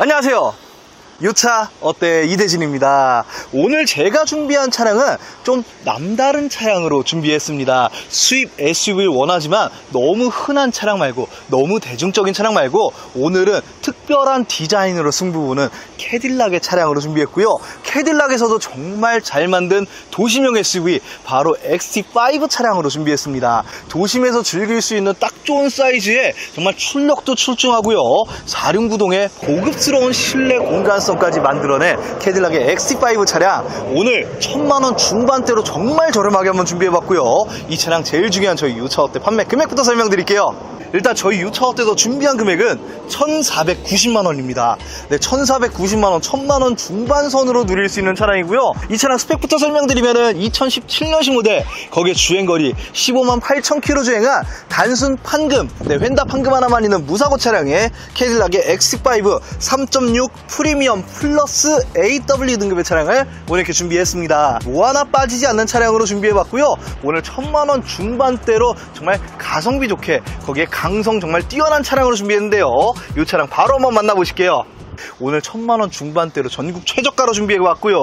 안녕하세요. 유차 어때 이대진입니다. 오늘 제가 준비한 차량은 좀 남다른 차량으로 준비했습니다. 수입 SUV를 원하지만 너무 흔한 차량 말고 너무 대중적인 차량 말고 오늘은 특별한 디자인으로 승부보는 캐딜락의 차량으로 준비했고요. 캐딜락에서도 정말 잘 만든 도심형 SUV 바로 XT5 차량으로 준비했습니다. 도심에서 즐길 수 있는 딱 좋은 사이즈에 정말 출력도 출중하고요. 사륜구동의 고급스러운 실내 공간 성까지 만들어낸 캐딜락의 XT5 차량 오늘 천만원 중반대로 정말 저렴하게 한번 준비해봤고요. 이 차량 제일 중요한 저희 유차어때 판매 금액부터 설명드릴게요. 일단 저희 유차어때서 준비한 금액은 1,490만원입니다. 네, 1,490만원, 1,000만원 중반선으로 누릴 수 있는 차량이고요. 이 차량 스펙부터 설명드리면 은 2017년식 모델, 거기에 주행거리 15만 8천 킬로 주행한 단순 판금, 네, 휀다 판금 하나만 있는 무사고 차량에 캐딜락의 X5 3.6 프리미엄 플러스 AW 등급의 차량을 오늘 이렇게 준비했습니다. 뭐 하나 빠지지 않는 차량으로 준비해봤고요. 오늘 1,000만원 중반대로 정말 가성비 좋게 거기에 강성 정말 뛰어난 차량으로 준비했는데요. 이 차량 바로 한번 만나보실게요. 오늘 천만원 중반대로 전국 최저가로 준비해왔고요.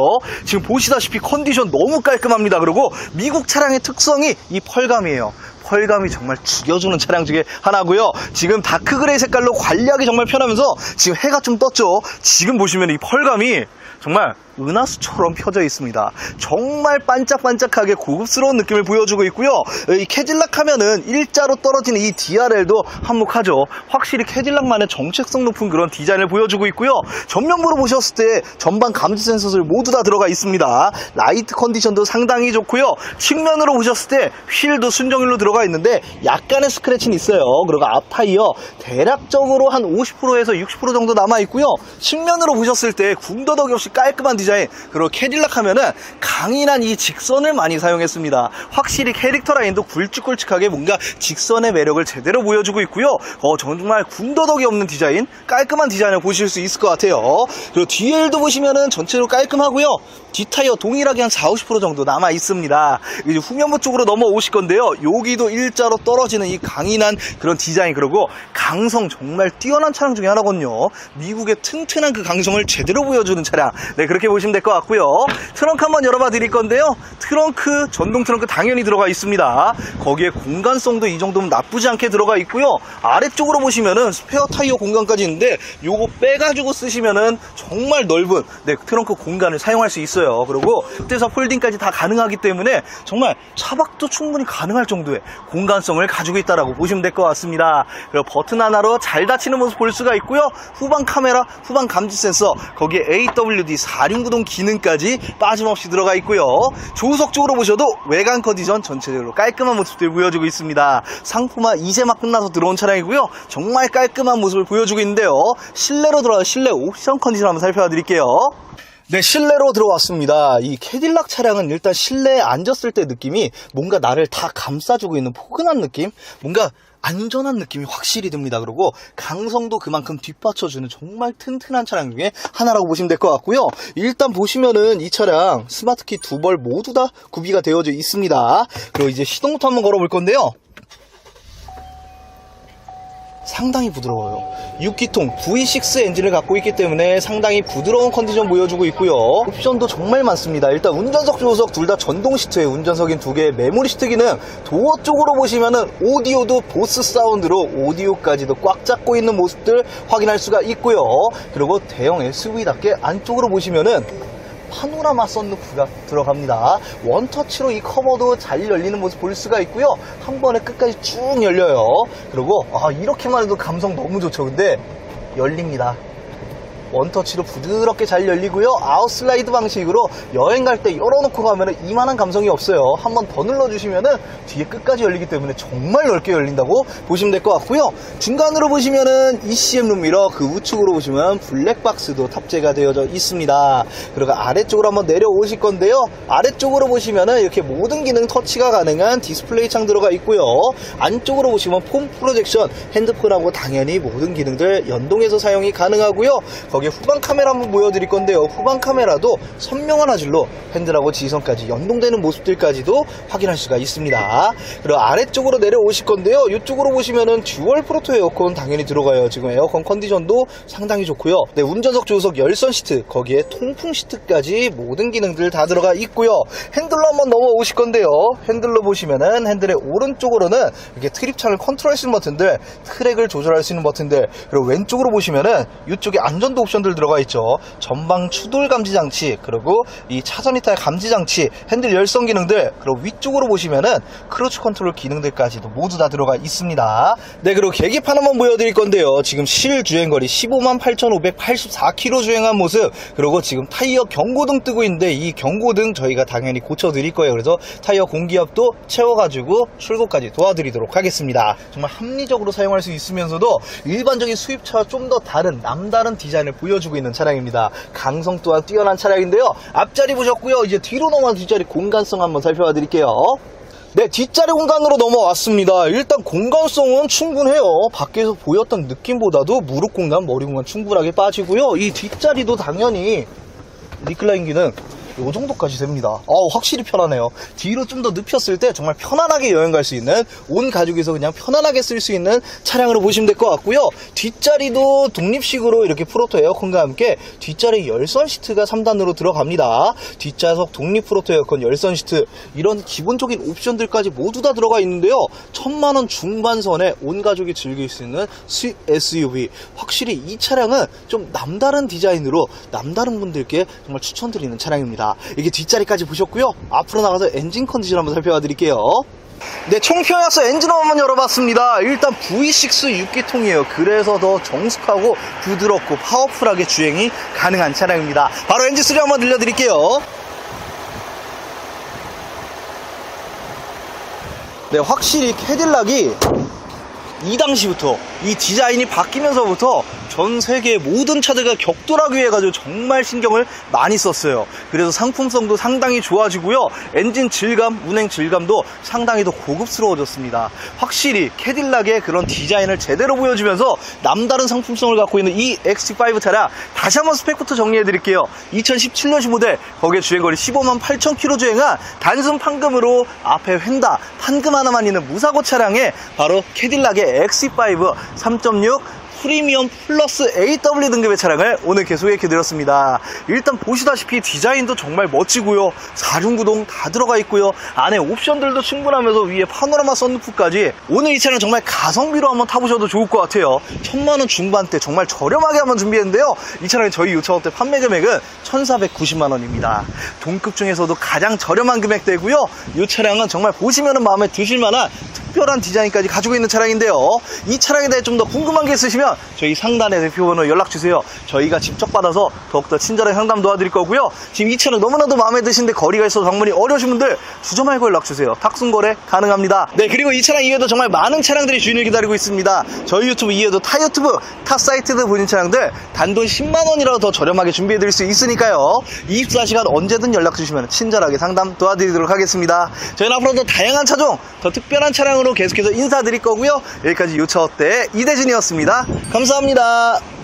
지금 보시다시피 컨디션 너무 깔끔합니다. 그리고 미국 차량의 특성이 이 펄감이에요. 펄감이 정말 죽여주는 차량 중에 하나고요. 지금 다크 그레이 색깔로 관리하기 정말 편하면서 지금 해가 좀 떴죠. 지금 보시면 이 펄감이 정말 은하수처럼 펴져 있습니다. 정말 반짝반짝하게 고급스러운 느낌을 보여주고 있고요. 이 캐딜락 하면은 일자로 떨어지는 이 DRL도 한몫하죠. 확실히 캐딜락만의 정체성 높은 그런 디자인을 보여주고 있고요. 전면부로 보셨을 때 전방 감지 센서들 모두 다 들어가 있습니다. 라이트 컨디션도 상당히 좋고요. 측면으로 보셨을 때 휠도 순정일로 들어가 있는데 약간의 스크래치는 있어요. 그리고 앞 타이어 대략적으로 한 50%에서 60% 정도 남아 있고요. 측면으로 보셨을 때 궁더덕이 없이 깔끔한 디자인 그리고 캐딜락 하면은 강인한 이 직선을 많이 사용했습니다. 확실히 캐릭터 라인도 굵직굵직하게 뭔가 직선의 매력을 제대로 보여주고 있고요. 어, 정말 궁더덕이 없는 디자인, 깔끔한 디자인을 보실 수 있을 것 같아요. 그리고 뒤에도 보시면은 전체로 깔끔하고요. 뒷타이어 동일하게 한 4, 50% 정도 남아 있습니다. 이제 후면부 쪽으로 넘어오실 건데요. 여기도 일자로 떨어지는 이 강인한 그런 디자인 그리고 강성 정말 뛰어난 차량 중에 하나거든요. 미국의 튼튼한 그 강성을 제대로 보여주는 차량. 네, 그렇게 보시면 될 것 같고요. 트렁크 한번 열어봐 드릴 건데요. 트렁크, 전동 트렁크 당연히 들어가 있습니다. 거기에 공간성도 이 정도면 나쁘지 않게 들어가 있고요. 아래쪽으로 보시면은 스페어 타이어 공간까지 있는데 요거 빼가지고 쓰시면은 정말 넓은 네, 트렁크 공간을 사용할 수 있어요. 그리고 흑대사 폴딩까지 다 가능하기 때문에 정말 차박도 충분히 가능할 정도의 공간성을 가지고 있다라고 보시면 될 것 같습니다. 그리고 버튼 하나로 잘 닫히는 모습 볼 수가 있고요. 후방 카메라, 후방 감지 센서, 거기에 AWD 4륜 구동 기능까지 빠짐없이 들어가 있고요. 조수석 쪽으로 보셔도 외관 컨디션 전체적으로 깔끔한 모습들 보여주고 있습니다. 상품화 이제 막 끝나서 들어온 차량이고요. 정말 깔끔한 모습을 보여주고 있는데요. 실내로 들어가 실내 옵션 컨디션 한번 살펴드릴게요. 네, 실내로 들어왔습니다. 이 캐딜락 차량은 일단 실내에 앉았을 때 느낌이 뭔가 나를 다 감싸주고 있는 포근한 느낌? 뭔가 안전한 느낌이 확실히 듭니다. 그리고 강성도 그만큼 뒷받쳐주는 정말 튼튼한 차량 중에 하나라고 보시면 될 것 같고요. 일단 보시면은 이 차량 스마트키 두 벌 모두 다 구비가 되어져 있습니다. 그리고 이제 시동부터 한번 걸어볼 건데요. 상당히 부드러워요. 6기통 V6 엔진을 갖고 있기 때문에 상당히 부드러운 컨디션 보여주고 있고요. 옵션도 정말 많습니다. 일단 운전석, 조수석 둘 다 전동 시트에 운전석인 두 개의 메모리 시트 기능, 도어 쪽으로 보시면은 오디오도 보스 사운드로 오디오까지도 꽉 잡고 있는 모습들 확인할 수가 있고요. 그리고 대형 SUV답게 안쪽으로 보시면은 파노라마 썬루프가 들어갑니다. 원터치로 이 커버도 잘 열리는 모습 볼 수가 있고요. 한 번에 끝까지 쭉 열려요. 그리고 아, 이렇게만 해도 감성 너무 좋죠. 근데 열립니다. 원터치로 부드럽게 잘 열리고요. 아웃슬라이드 방식으로 여행 갈 때 열어놓고 가면 이만한 감성이 없어요. 한 번 더 눌러주시면은 뒤에 끝까지 열리기 때문에 정말 넓게 열린다고 보시면 될 것 같고요. 중간으로 보시면은 ECM 룸미러 그 우측으로 보시면 블랙박스도 탑재가 되어져 있습니다. 그리고 아래쪽으로 한번 내려오실 건데요. 아래쪽으로 보시면은 이렇게 모든 기능 터치가 가능한 디스플레이 창 들어가 있고요. 안쪽으로 보시면 폼 프로젝션 핸드폰하고 당연히 모든 기능들 연동해서 사용이 가능하고요. 거기에 후방 카메라 한번 보여드릴 건데요. 후방 카메라도 선명한 화질로 핸들하고 지선까지 연동되는 모습들까지도 확인할 수가 있습니다. 그리고 아래쪽으로 내려오실 건데요. 이쪽으로 보시면은 듀얼 프로토 에어컨 당연히 들어가요. 지금 에어컨 컨디션도 상당히 좋고요. 네, 운전석 조수석 열선 시트, 거기에 통풍 시트까지 모든 기능들 다 들어가 있고요. 핸들로 한번 넘어오실 건데요. 핸들로 보시면은 핸들의 오른쪽으로는 이렇게 트립 창을 컨트롤 할 수 있는 버튼들, 트랙을 조절할 수 있는 버튼들, 그리고 왼쪽으로 보시면은 이쪽에 안전도 옵션들 들어가 있죠. 전방 추돌 감지 장치, 그리고 이 차선 이탈 감지 장치, 핸들 열선 기능들, 그리고 위쪽으로 보시면은 크루즈 컨트롤 기능들까지도 모두 다 들어가 있습니다. 네, 그리고 계기판 한번 보여드릴 건데요. 지금 실 주행 거리 15만 8,584km 주행한 모습, 그리고 지금 타이어 경고등 뜨고 있는데 이 경고등 저희가 당연히 고쳐드릴 거예요. 그래서 타이어 공기압도 채워가지고 출고까지 도와드리도록 하겠습니다. 정말 합리적으로 사용할 수 있으면서도 일반적인 수입차와 좀 더 다른 남다른 디자인을 보여주고 있는 차량입니다. 강성 또한 뛰어난 차량인데요. 앞자리 보셨고요. 이제 뒤로 넘어간 뒷자리 공간성 한번 살펴봐 드릴게요. 네, 뒷자리 공간으로 넘어왔습니다. 일단 공간성은 충분해요. 밖에서 보였던 느낌보다도 무릎 공간, 머리 공간 충분하게 빠지고요. 이 뒷자리도 당연히 리클라인 기능 요 정도까지 됩니다. 어우, 확실히 편하네요. 뒤로 좀 더 눕혔을 때 정말 편안하게 여행 갈 수 있는 온 가족에서 그냥 편안하게 쓸 수 있는 차량으로 보시면 될 것 같고요. 뒷자리도 독립식으로 이렇게 프로토 에어컨과 함께 뒷자리 열선 시트가 3단으로 들어갑니다. 뒷좌석 독립 프로토 에어컨 열선 시트 이런 기본적인 옵션들까지 모두 다 들어가 있는데요. 천만원 중반선에 온 가족이 즐길 수 있는 SUV 확실히 이 차량은 좀 남다른 디자인으로 남다른 분들께 정말 추천드리는 차량입니다. 이게 뒷자리까지 보셨고요. 앞으로 나가서 엔진 컨디션 한번 살펴봐 드릴게요. 네, 총평에서 엔진 한번 열어봤습니다. 일단 V6 6기통이에요. 그래서 더 정숙하고 부드럽고 파워풀하게 주행이 가능한 차량입니다. 바로 엔진 소리 한번 들려드릴게요. 네, 확실히 캐딜락이 이 당시부터 이 디자인이 바뀌면서부터 전 세계 모든 차들과 격돌하기 위해 가지고 정말 신경을 많이 썼어요. 그래서 상품성도 상당히 좋아지고요. 엔진 질감, 운행 질감도 상당히 더 고급스러워졌습니다. 확실히 캐딜락의 그런 디자인을 제대로 보여주면서 남다른 상품성을 갖고 있는 이 XT5 차량 다시 한번 스펙부터 정리해 드릴게요. 2017년식 모델 거기에 주행거리 15만 8천 킬로 주행한 단순 판금으로 앞에 휀다 판금 하나만 있는 무사고 차량에 바로 캐딜락의 XT5 3.6 프리미엄 플러스 AW 등급의 차량을 오늘 계속해드렸습니다. 일단 보시다시피 디자인도 정말 멋지고요. 4중구동 다 들어가 있고요. 안에 옵션들도 충분하면서 위에 파노라마 썬루프까지 오늘 이 차량 정말 가성비로 한번 타보셔도 좋을 것 같아요. 천만원 중반대 정말 저렴하게 한번 준비했는데요. 이 차량의 저희 요차업대 판매 금액은 1490만원입니다. 동급 중에서도 가장 저렴한 금액대고요. 이 차량은 정말 보시면 마음에 드실 만한 특별한 디자인까지 가지고 있는 차량인데요. 이 차량에 대해 좀 더 궁금한 게 있으시면 저희 상단의 대표번호 연락 주세요. 저희가 직접 받아서 더욱더 친절하게 상담 도와드릴 거고요. 지금 이 차량 너무나도 마음에 드신데 거리가 있어서 방문이 어려우신 분들 주저 말고 연락 주세요. 탁순 거래 가능합니다. 네, 그리고 이 차량 이외에도 정말 많은 차량들이 주인을 기다리고 있습니다. 저희 유튜브 이외에도 타 유튜브, 타 사이트들 보는 차량들 단돈 10만 원이라도 더 저렴하게 준비해 드릴 수 있으니까요. 24시간 언제든 연락 주시면 친절하게 상담 도와드리도록 하겠습니다. 저희는 앞으로도 다양한 차종, 더 특별한 차량으로 계속해서 인사드릴 거고요. 여기까지 요차 어때 이대진이었습니다. 감사합니다.